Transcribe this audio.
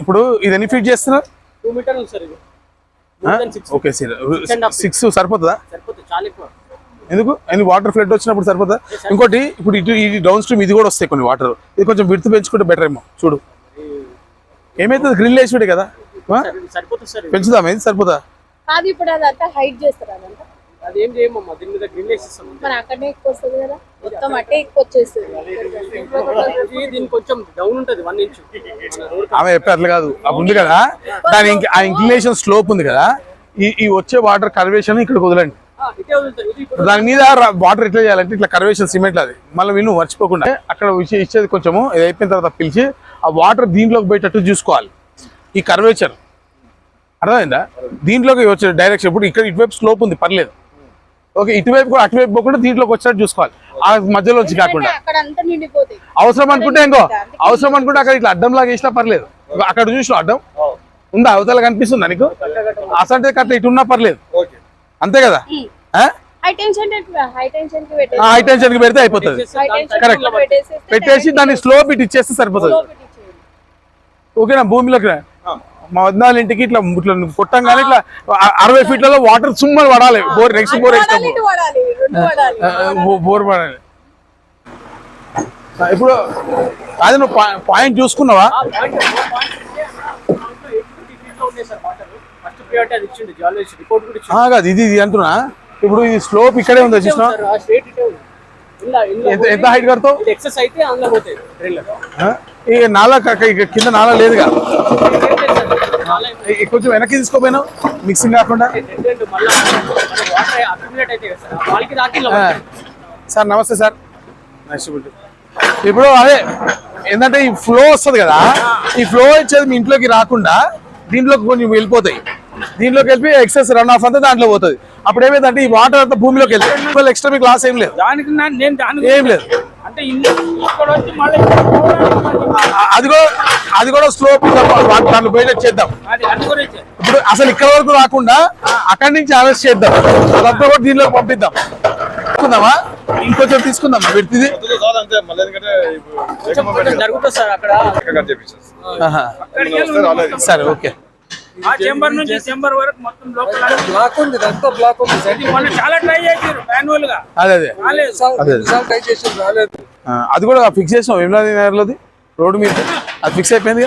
ఇప్పుడు ఇది ఎన్ని ఫీట్ చేస్తున్నారు? టూ సార్ ఇది. Okay sir. సిక్స్ సరిపోతుందా? ఎందుకు? ఎన్ని వాటర్ ఫ్లడ్ వచ్చినప్పుడు సరిపోతుందా? ఇంకోటి ఇప్పుడు ఇటు ఇది డౌన్ స్ట్రీమ్ ఇది కూడా వస్తాయి కొన్ని వాటర్ ఇది కొంచెం విడుతు పెంచుకుంటే బెటర్ ఏమో. చూడు. ఏమైతుంది? గ్రిల్ వేసి కదా. పెంచుదామా? ఇది సరిపోతా? అది ఏం చేయమమ్మా దీని మీద గ్రిల్ వేసిస్తాం మరి అక్కడనే ఎక్కువ వస్తుంది కదా? మొత్తం అట్టే ఎక్కువ వచ్చేస్తుంది. కొంచెం డౌన్ ఉంటుంది వన్ ఇంచ్ ఆమె చెప్పే అట్లా కాదు. అప్పుడు ఉంది కదా? దాని ఇంక- ఆ ఇంక్లినేషన్ స్లోప్ ఉంది కదా? ఈ ఈ వచ్చే వాటర్ కర్వేషన్ ఇక్కడ వదలండి. దాని మీద వాటర్ ఎట్లా చేయాలంటే ఇట్లా కర్వేషన్ సిమెంట్ అది మళ్ళీ విను మర్చిపోకుండా. అక్కడ ఇచ్చే- ఇచ్చేది కొంచెము ఇది అయిపోయిన తర్వాత పిలిచి ఆ వాటర్ దీంట్లోకి పోయేటట్టు చూసుకోవాలి. ఈ కర్వేచర్ అర్థమైందా? దీంట్లోకి వచ్చే డైరెక్షన్ ఇప్పుడు ఇక్కడ ఇటువైపు స్లోప్ ఉంది పర్లేదు. ఓకే ఇటువైపు కూడా అటువైపు పోకుండా దీంట్లోకి వచ్చేటట్టు చూసుకోవాలి. ఆ మధ్యలో వచ్చి కాకుండా. అవసరం అనుకుంటే ఇంకో అవసరం అనుకుంటే అక్కడ ఇట్లా అడ్డం లాగా వేసినా పర్లేదు. అక్కడ చూసిన అడ్డం. ఉందా? అవతల కనిపిస్తుందా నీకు? అసంటే కట్ట ఇటు ఉన్నా పర్లేదు. అంతే కదా? హై టెన్షన్ హై టెన్షన్కి పెట్టేసి హై టెన్షన్కి పెడితే అయిపోతుంది. High tension Correct. కి పెట్టేసేస్తే పెట్టేసి దాన్ని స్లో బిట్ ఇచ్చేస్తే సరిపోతుంది. ఓకేనా? భూమిలోకి. మా వద్దనాల ఇంటికి ఇట్లా ఇట్లా కొట్టంగానే ఇట్లా అరవై ఫీట్లలో వాటర్ సుమ్మలు పడాలి. బోర్ నెక్స్ట్ బోర్ వేస్తాం వాడాలి, ఇటు వాడాలి, రెండు వాడాలి. బోర్ పడాలి. ఆ, ఇప్పుడు అది నువ్వు పాయింట్ చూసుకున్నావా? ఫస్ట్ ప్రియారిటీ అది ఇచ్చిండు జియాలజీ రిపోర్ట్ కూడా ఇచ్చిండు. ఆ, కాదు ఇది ఇది అంటున్నా. ఇప్పుడు ఈ స్లోప్ ఇక్కడే ఉంది చూసినా సార్ ఆ స్ట్రేట్ ఇటే ఉంది ఇలా ఇలా ఎంత ఎంత హైట్ కడతావు? ఇది? ఈ నాలా కింద నాలా లేదుగా. కొంచెం వెనక్కి తీసుకోపోయినావు మిక్సింగ్ కాకుండా. సార్ నమస్తే సార్. నైస్ ఇప్పుడు అదే ఏంటంటే ఈ ఫ్లో వస్తుంది కదా ఈ ఫ్లో ఇచ్చేది మీ ఇంట్లోకి రాకుండా దీంట్లోకి కొంచెం వెళ్ళిపోతాయి. దీంట్లోకి వెళ్ళి ఎక్సెస్ రన్ ఆఫ్ అంతా దాంట్లో పోతుంది. అప్పుడు ఏమైందంటే ఈ వాటర్ అంతా భూమిలోకి వెళ్తాయి ఎక్స్ట్రా మీకు లాస్ ఏం లేదు. ఏం లేదు. అంటే ఇల్లు ఇక్కడ వచ్చి మళ్ళీ ఆ- అది కూడా అది కూడా స్లో దాంట్లో పోయేటట్టు చేద్దాం. ఇప్పుడు అసలు ఇక్కడ వరకు రాకుండా అక్కడి నుంచి అరెస్ట్ చేద్దాం. అదంతా కూడా దీనిలోకి పంపిద్దాం. తీసుకుందామా? ఇంకొంచెం తీసుకుందామా పెడితే అందులో చాలు అంతే. మళ్ళీ ఎందుకంటే ఇప్పుడు కొంచెం కొంచెం జరుగుతుంది సార్ అక్కడ. ఎక్కడ చెప్పేసి అక్కడికి వస్తే రాలేదు. సరే ఓకే. ఆ చెంబర్ నుంచి చెంబర్ వరకు మొత్తం లోపల బ్లాక్ ఉంది ఇదంతా బ్లాక్ ఉంది. సార్ మొన్న చాలా ట్రై చేశారు మాన్యువల్గా. అదే అదే. రాలేదు. ట్రై చేసి రాలేదు. అది కూడా ఫిక్స్ చేసినాం వేమనాథ్ నగర్లోది? రోడ్డు మీద. అది ఫిక్స్ అయిపోయింది